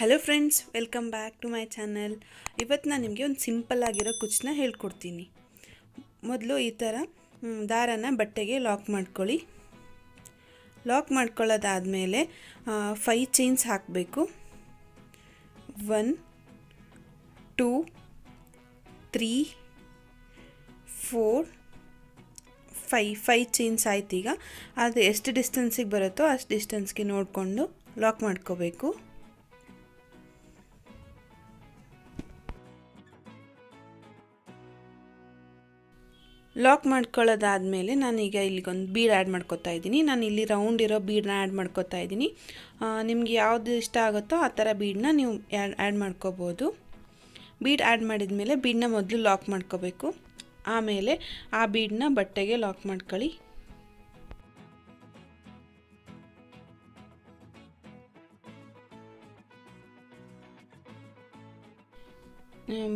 Hello friends welcome back to my channel ಇವತ್ತು ನಾನು ನಿಮಗೆ ಒಂದು ಸಿಂಪಲ್ ಆಗಿರೋ ಕುಚ್ಚನ್ನ ಹೇಳ್ಕೊಡ್ತೀನಿ. ಮೊದಲು ಈ ಥರ ದಾರನ ಬಟ್ಟೆಗೆ ಲಾಕ್ ಮಾಡ್ಕೊಳ್ಳಿ. ಲಾಕ್ ಮಾಡ್ಕೊಳ್ಳೋದಾದಮೇಲೆ ಫೈ ಚೈನ್ಸ್ ಹಾಕಬೇಕು. One two three four five five chains ಆಯ್ತು ಈಗ. ಅದು ಎಷ್ಟು ಡಿಸ್ಟೆನ್ಸಿಗೆ ಬರುತ್ತೋ ಅಷ್ಟು ಡಿಸ್ಟೆನ್ಸ್ಗೆ ನೋಡಿಕೊಂಡು ಲಾಕ್ ಮಾಡ್ಕೋಬೇಕು. ಲಾಕ್ ಮಾಡ್ಕೊಳ್ಳೋದಾದಮೇಲೆ ನಾನೀಗ ಇಲ್ಲಿಗೊಂದು ಬೀಡ್ ಆ್ಯಡ್ ಮಾಡ್ಕೊತಾ ಇದ್ದೀನಿ. ನಾನು ಇಲ್ಲಿ ರೌಂಡ್ ಇರೋ ಬೀಡನ್ನ ಆ್ಯಡ್ ಮಾಡ್ಕೊತಾ ಇದ್ದೀನಿ. ನಿಮ್ಗೆ ಯಾವುದು ಇಷ್ಟ ಆಗುತ್ತೋ ಆ ಥರ ಬೀಡನ್ನ ನೀವು ಆ್ಯಡ್ ಮಾಡ್ಕೋಬೋದು. ಬೀಡ್ ಆ್ಯಡ್ ಮಾಡಿದ ಮೇಲೆ ಬೀಡನ್ನ ಮೊದಲು ಲಾಕ್ ಮಾಡ್ಕೋಬೇಕು. ಆಮೇಲೆ ಆ ಬೀಡನ್ನ ಬಟ್ಟೆಗೆ ಲಾಕ್ ಮಾಡ್ಕೊಳ್ಳಿ.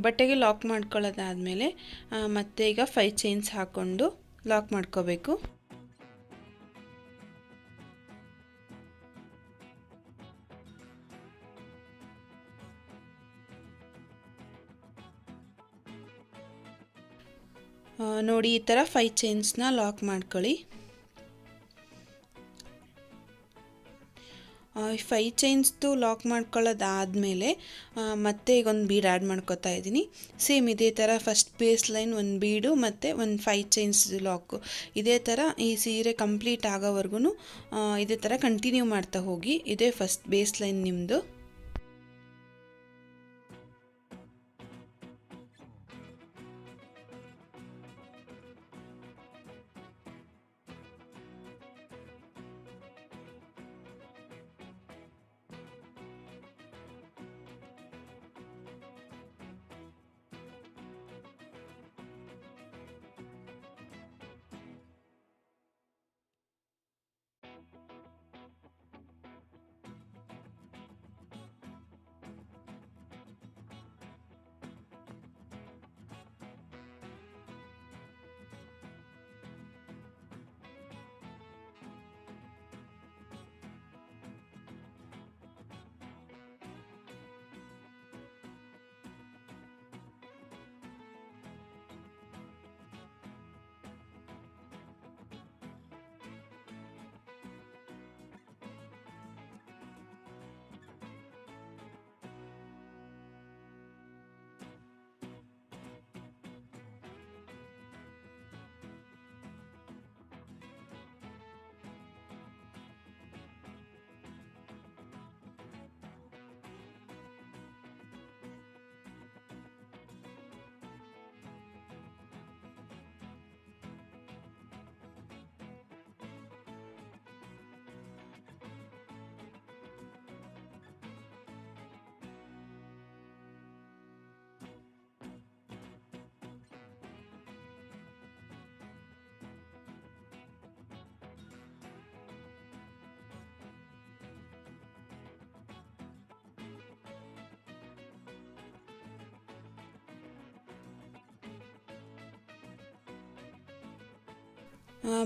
ಬಟ್ಟೆಗೆ ಲಾಕ್ ಮಾಡ್ಕೊಳ್ಳೋದಾದಮೇಲೆ ಮತ್ತೆ ಈಗ ಫೈ ಚೈನ್ಸ್ ಹಾಕ್ಕೊಂಡು ಲಾಕ್ ಮಾಡ್ಕೋಬೇಕು. ನೋಡಿ ಈ ಥರ ಫೈ ಚೈನ್ಸ್ನ ಲಾಕ್ ಮಾಡ್ಕೊಳ್ಳಿ. ಫೈ ಚೈನ್ಸ್ದು ಲಾಕ್ ಮಾಡ್ಕೊಳ್ಳೋದಾದಮೇಲೆ ಮತ್ತೆ ಈಗ ಒಂದು ಬೀಡ್ ಆ್ಯಡ್ ಮಾಡ್ಕೊತಾ ಇದ್ದೀನಿ. ಸೇಮ್ ಇದೇ ಥರ ಫಸ್ಟ್ ಬೇಸ್ ಲೈನ್ ಒಂದು ಬೀಡು ಮತ್ತು ಒಂದು ಫೈ ಚೈನ್ಸ್ ಲಾಕು ಇದೇ ಥರ ಈ ಸೀರೆ ಕಂಪ್ಲೀಟ್ ಆಗೋವರೆಗೂ ಇದೇ ಥರ ಕಂಟಿನ್ಯೂ ಮಾಡ್ತಾ ಹೋಗಿ, ಇದೇ ಫಸ್ಟ್ ಬೇಸ್ ಲೈನ್ ನಿಮ್ಮದು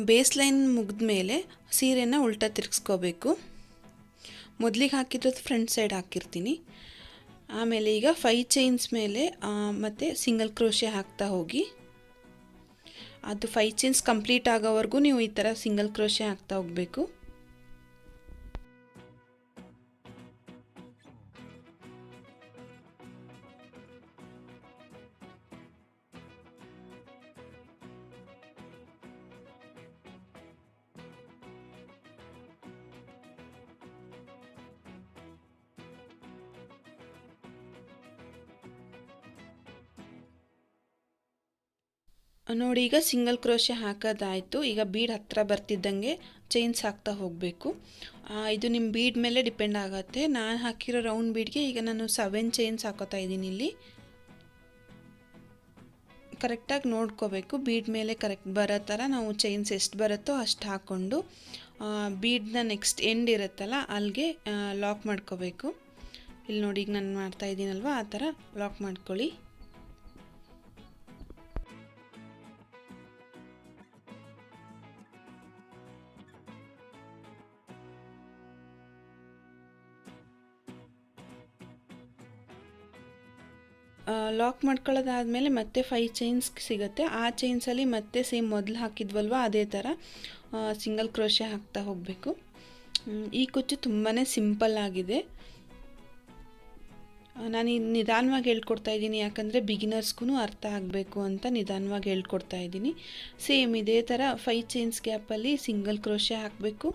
ಬೇಸ್ ಲೈನ್ ಮುಗಿದ ಮೇಲೆ ಸೀರೆನ ಉಲ್ಟಾ ತಿರ್ಗಿಸ್ಕೋಬೇಕು. ಮೊದಲಿಗೆ ಹಾಕಿರೋದು ಫ್ರಂಟ್ ಸೈಡ್ ಹಾಕಿರ್ತೀನಿ. ಆಮೇಲೆ ಈಗ ಫೈ ಚೈನ್ಸ್ ಮೇಲೆ ಮತ್ತು ಸಿಂಗಲ್ ಕ್ರೋಶೆ ಹಾಕ್ತಾ ಹೋಗಿ. ಅದು ಫೈ ಚೈನ್ಸ್ ಕಂಪ್ಲೀಟ್ ಆಗೋವರೆಗೂ ನೀವು ಈ ಥರ ಸಿಂಗಲ್ ಕ್ರೋಶೆ ಹಾಕ್ತಾ ಹೋಗಬೇಕು. ನೋಡಿ, ಈಗ ಸಿಂಗಲ್ ಕ್ರೋಶೆ ಹಾಕೋದಾಯಿತು. ಈಗ ಬೀಡ್ ಹತ್ತಿರ ಬರ್ತಿದ್ದಂಗೆ ಚೈನ್ಸ್ ಹಾಕ್ತಾ ಹೋಗಬೇಕು. ಇದು ನಿಮ್ಮ ಬೀಡ್ ಮೇಲೆ ಡಿಪೆಂಡ್ ಆಗುತ್ತೆ. ನಾನು ಹಾಕಿರೋ ರೌಂಡ್ ಬೀಡ್ಗೆ ಈಗ ನಾನು ಸೆವೆನ್ ಚೈನ್ಸ್ ಹಾಕೋತಾ ಇದ್ದೀನಿ ಇಲ್ಲಿ. ಕರೆಕ್ಟಾಗಿ ನೋಡ್ಕೋಬೇಕು. ಬೀಡ್ ಮೇಲೆ ಕರೆಕ್ಟ್ ಬರೋ ಥರ ನಾವು ಚೈನ್ಸ್ ಎಷ್ಟು ಬರುತ್ತೋ ಅಷ್ಟು ಹಾಕ್ಕೊಂಡು ಬೀಡ್ನ ನೆಕ್ಸ್ಟ್ ಎಂಡ್ ಇರುತ್ತಲ್ಲ ಅಲ್ಲಿಗೆ ಲಾಕ್ ಮಾಡ್ಕೋಬೇಕು. ಇಲ್ಲಿ ನೋಡಿ, ಈಗ ನಾನು ಮಾಡ್ತಾ ಇದ್ದೀನಲ್ವ? ಆ ಥರ ಲಾಕ್ ಮಾಡ್ಕೊಳ್ಳಿ. ಲಾಕ್ ಮಾಡ್ಕೊಳ್ಳೋದಾದಮೇಲೆ ಮತ್ತೆ ಫೈವ್ ಚೈನ್ಸ್ ಸಿಗುತ್ತೆ. ಆ ಚೈನ್ಸಲ್ಲಿ ಮತ್ತೆ ಸೇಮ್ ಮೊದಲು ಹಾಕಿದ್ವಲ್ವ, ಅದೇ ಥರ ಸಿಂಗಲ್ ಕ್ರೋಶೆ ಹಾಕ್ತಾ ಹೋಗಬೇಕು. ಈ ಕುಚ್ಚು ತುಂಬಾ ಸಿಂಪಲ್ ಆಗಿದೆ. ನಾನು ನಿಧಾನವಾಗಿ ಹೇಳ್ಕೊಡ್ತಾ ಇದ್ದೀನಿ, ಯಾಕಂದರೆ ಬಿಗಿನರ್ಸ್ಗೂ ಅರ್ಥ ಆಗಬೇಕು ಅಂತ ನಿಧಾನವಾಗಿ ಹೇಳ್ಕೊಡ್ತಾ ಇದ್ದೀನಿ. ಸೇಮ್ ಇದೇ ಥರ ಫೈ ಚೈನ್ಸ್ ಗ್ಯಾಪಲ್ಲಿ ಸಿಂಗಲ್ ಕ್ರೋಶೆ ಹಾಕಬೇಕು.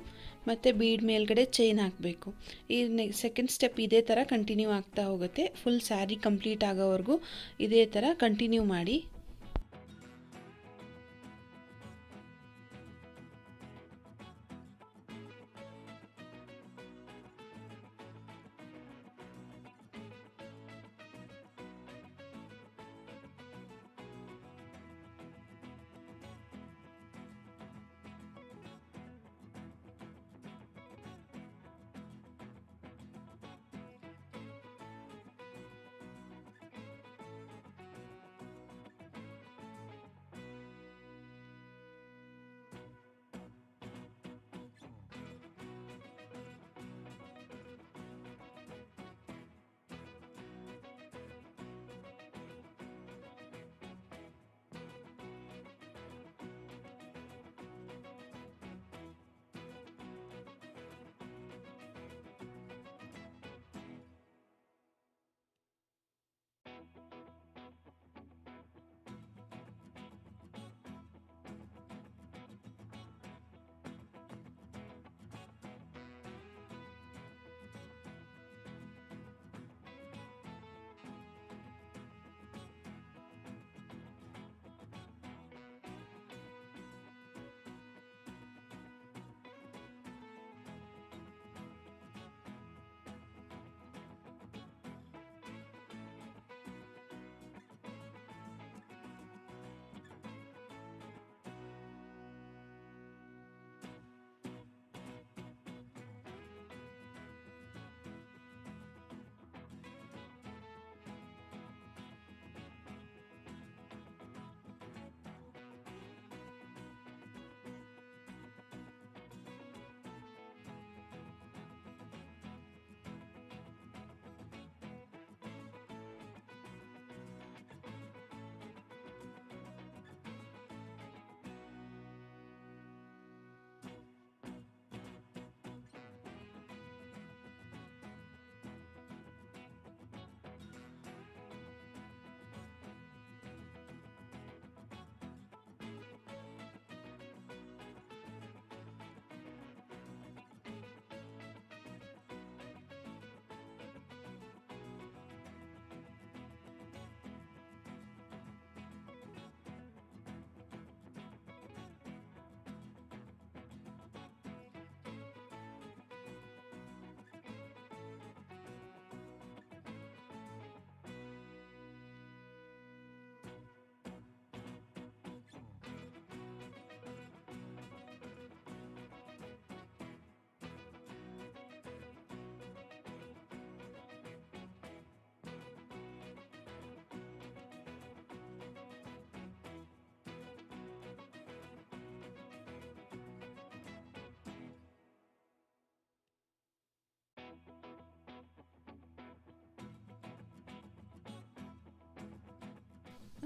ಮತ್ತು ಬೀಡ್ ಮೇಲ್ಗಡೆ ಚೈನ್ ಹಾಕಬೇಕು. ಈ ನೆ ಸೆಕೆಂಡ್ ಸ್ಟೆಪ್ ಇದೇ ಥರ ಕಂಟಿನ್ಯೂ ಆಗ್ತಾ ಹೋಗುತ್ತೆ. ಫುಲ್ ಸ್ಯಾರಿ ಕಂಪ್ಲೀಟ್ ಆಗೋವರೆಗೂ ಇದೇ ಥರ ಕಂಟಿನ್ಯೂ ಮಾಡಿ.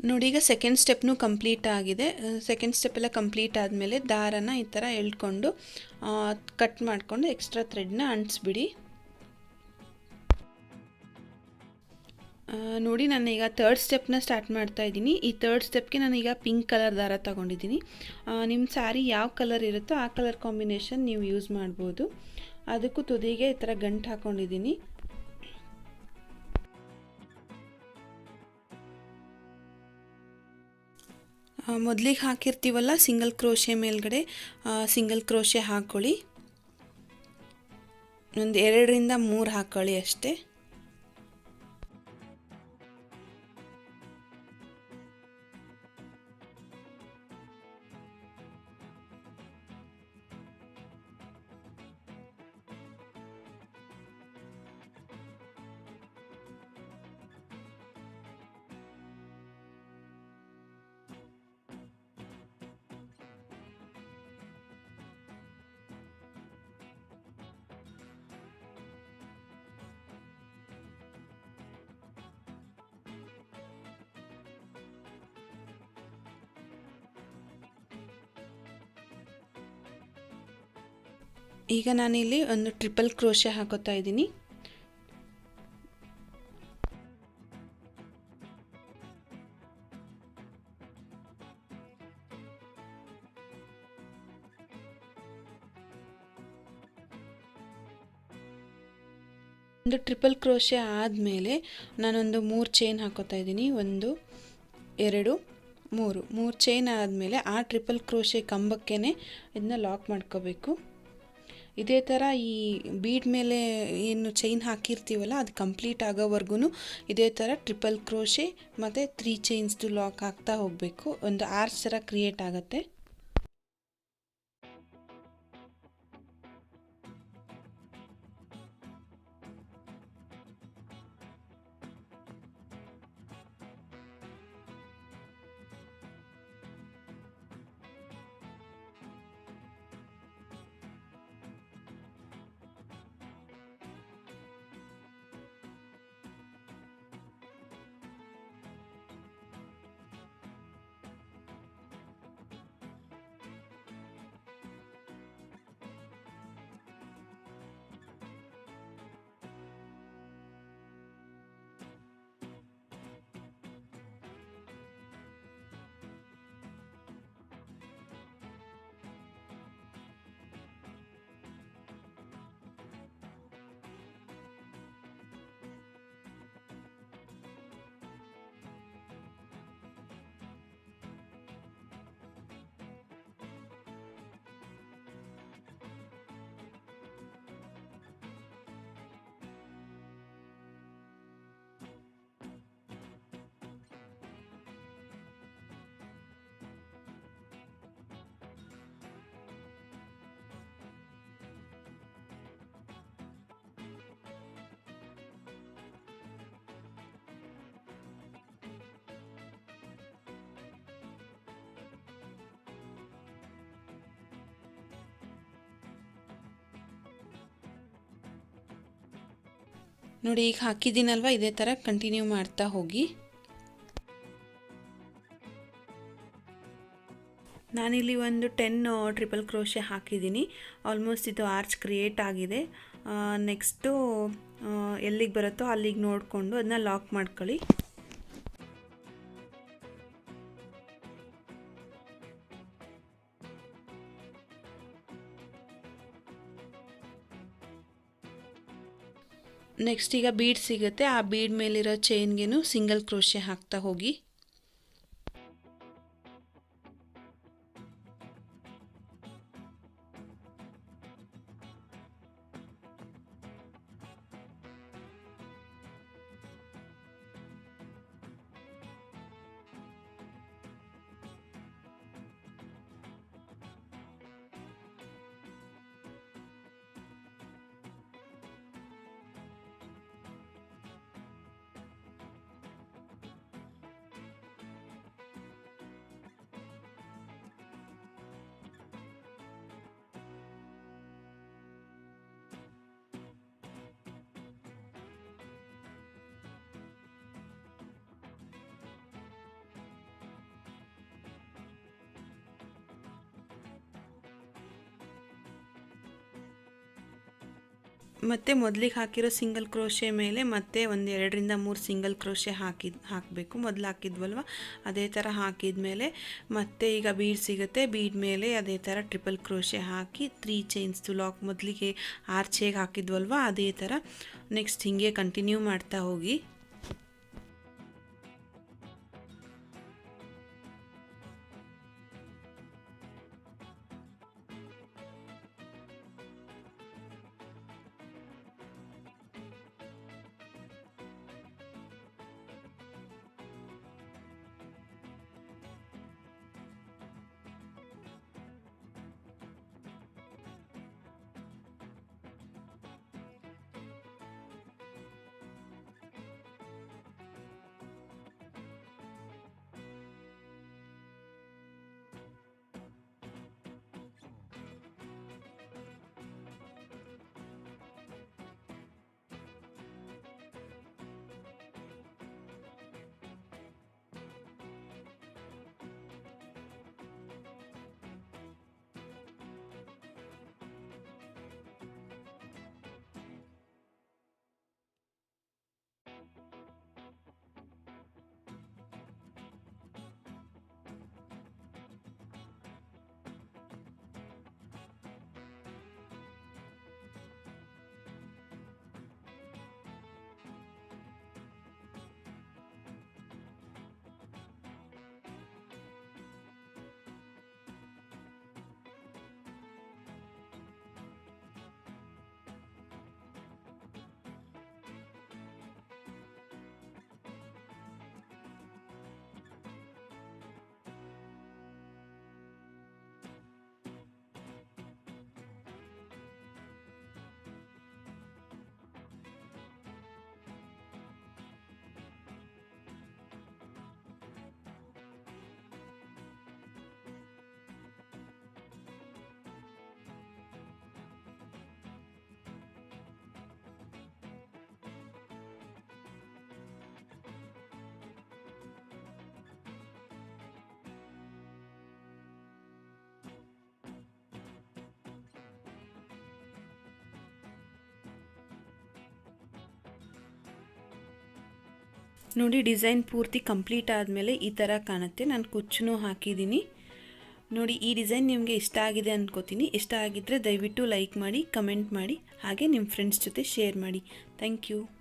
ನೋಡಿ, ಈಗ ಸೆಕೆಂಡ್ ಸ್ಟೆಪ್ನು ಕಂಪ್ಲೀಟ್ ಆಗಿದೆ. ಸೆಕೆಂಡ್ ಸ್ಟೆಪ್ ಎಲ್ಲ ಕಂಪ್ಲೀಟ್ ಆದಮೇಲೆ ದಾರನ ಈ ಥರ ಎಳ್ಕೊಂಡು ಕಟ್ ಮಾಡಿಕೊಂಡು ಎಕ್ಸ್ಟ್ರಾ ಥ್ರೆಡ್ನ ಅಂಟಿಸ್ಬಿಡಿ. ನೋಡಿ, ನಾನು ಈಗ ತರ್ಡ್ ಸ್ಟೆಪ್ನ ಸ್ಟಾರ್ಟ್ ಮಾಡ್ತಾ ಇದ್ದೀನಿ. ಈ ತರ್ಡ್ ಸ್ಟೆಪ್ಗೆ ಈಗ ಪಿಂಕ್ ಕಲರ್ ದಾರ ತೊಗೊಂಡಿದ್ದೀನಿ. ನಿಮ್ಮ ಸ್ಯಾರಿ ಯಾವ ಕಲರ್ ಇರುತ್ತೋ ಆ ಕಲರ್ ಕಾಂಬಿನೇಷನ್ ನೀವು ಯೂಸ್ ಮಾಡ್ಬೋದು. ಅದಕ್ಕೂ ತುದಿಗೆ ಈ ಥರ ಗಂಟು ಹಾಕ್ಕೊಂಡಿದ್ದೀನಿ ಮೊದಲಿಗೆ ಹಾಕಿರ್ತೀವಲ್ಲ ಸಿಂಗಲ್ ಕ್ರೋಶೆ ಮೇಲ್ಗಡೆ ಸಿಂಗಲ್ ಕ್ರೋಶೆ ಹಾಕ್ಕೊಳ್ಳಿ ಒಂದು ಎರಡರಿಂದ ಮೂರು ಹಾಕ್ಕೊಳ್ಳಿ ಅಷ್ಟೇ. ಈಗ ನಾನಿಲ್ಲಿ ಒಂದು ಟ್ರಿಪಲ್ ಕ್ರೋಶೆ ಹಾಕೋತಾ ಇದ್ದೀನಿ. ಒಂದು ಟ್ರಿಪಲ್ ಕ್ರೋಶೆ ಆದಮೇಲೆ ನಾನೊಂದು ಮೂರು ಚೈನ್ ಹಾಕೋತಾ ಇದ್ದೀನಿ. ಒಂದು, ಎರಡು, ಮೂರು. ಮೂರು ಚೈನ್ ಆದಮೇಲೆ ಆ ಟ್ರಿಪಲ್ ಕ್ರೋಶೆ ಕಂಬಕ್ಕೇ ಇದನ್ನ ಲಾಕ್ ಮಾಡ್ಕೋಬೇಕು. ಇದೇ ಥರ ಈ ಬೀಡ್ ಮೇಲೆ ಏನು ಚೈನ್ ಹಾಕಿರ್ತೀವಲ್ಲ, ಅದು ಕಂಪ್ಲೀಟ್ ಆಗೋವರೆಗೂ ಇದೇ ಥರ ಟ್ರಿಪಲ್ ಕ್ರೋಶೆ ಮತ್ತು ತ್ರೀ ಚೈನ್ಸ್ದು ಲಾಕ್ ಆಗ್ತಾ ಹೋಗಬೇಕು. ಒಂದು ಆರ್ಚ್ ಥರ ಕ್ರಿಯೇಟ್ ಆಗುತ್ತೆ. ನೋಡಿ, ಈಗ ಹಾಕಿದ್ದೀನಲ್ವ? ಇದೇ ಥರ ಕಂಟಿನ್ಯೂ ಮಾಡ್ತಾ ಹೋಗಿ. ನಾನಿಲ್ಲಿ ಒಂದು ಟೆನ್ ಟ್ರಿಪಲ್ ಕ್ರೋಶೆ ಹಾಕಿದ್ದೀನಿ. ಆಲ್ಮೋಸ್ಟ್ ಇದು ಆರ್ಚ್ ಕ್ರಿಯೇಟ್ ಆಗಿದೆ. ನೆಕ್ಸ್ಟು ಎಲ್ಲಿಗೆ ಬರುತ್ತೋ ಅಲ್ಲಿಗೆ ನೋಡಿಕೊಂಡು ಅದನ್ನ ಲಾಕ್ ಮಾಡ್ಕೊಳ್ಳಿ. ನೆಕ್ಸ್ಟ್ ಈಗ ಬೀಡ್ ಸಿಗುತ್ತೆ. ಆ ಬೀಡ್ ಮೇಲಿರೋ ಚೈನ್ಗೆನು ಸಿಂಗಲ್ ಕ್ರೋಶೆ ಹಾಕ್ತಾ ಹೋಗಿ. ಮತ್ತು ಮೊದಲಿಗೆ ಹಾಕಿರೋ ಸಿಂಗಲ್ ಕ್ರೋಶೆ ಮೇಲೆ ಮತ್ತೆ ಒಂದು ಎರಡರಿಂದ ಮೂರು ಸಿಂಗಲ್ ಕ್ರೋಶೆ ಹಾಕಿದ್, ಹಾಕಬೇಕು. ಮೊದಲು ಹಾಕಿದ್ವಲ್ವ? ಅದೇ ಥರ ಹಾಕಿದ ಮೇಲೆ ಮತ್ತೆ ಈಗ ಬೀಡ್ ಸಿಗುತ್ತೆ. ಬೀಡ್ ಮೇಲೆ ಅದೇ ಥರ ಟ್ರಿಪಲ್ ಕ್ರೋಶೆ ಹಾಕಿ ತ್ರೀ ಚೈನ್ಸ್ದು ಲಾಕ್ ಮೊದಲಿಗೆ ಆರ್ಚೆಗೆ ಹಾಕಿದ್ವಲ್ವ? ಅದೇ ಥರ ನೆಕ್ಸ್ಟ್ ಹೀಗೆ ಕಂಟಿನ್ಯೂ ಮಾಡ್ತಾ ಹೋಗಿ. ನೋಡಿ ಡಿಸೈನ್ ಪೂರ್ತಿ ಕಂಪ್ಲೀಟ್ ಆದಮೇಲೆ ಈ ಥರ ಕಾಣುತ್ತೆ. ನಾನು ಕುಚ್ಚು ಹಾಕಿದ್ದೀನಿ. ನೋಡಿ ಈ ಡಿಸೈನ್ ನಿಮಗೆ ಇಷ್ಟ ಆಗಿದೆ ಅಂದ್ಕೋತೀನಿ ಇಷ್ಟ ಆಗಿದ್ದರೆ ದಯವಿಟ್ಟು ಲೈಕ್ ಮಾಡಿ, ಕಮೆಂಟ್ ಮಾಡಿ, ಹಾಗೆ ನಿಮ್ಮ ಫ್ರೆಂಡ್ಸ್ ಜೊತೆ ಶೇರ್ ಮಾಡಿ. Thank you.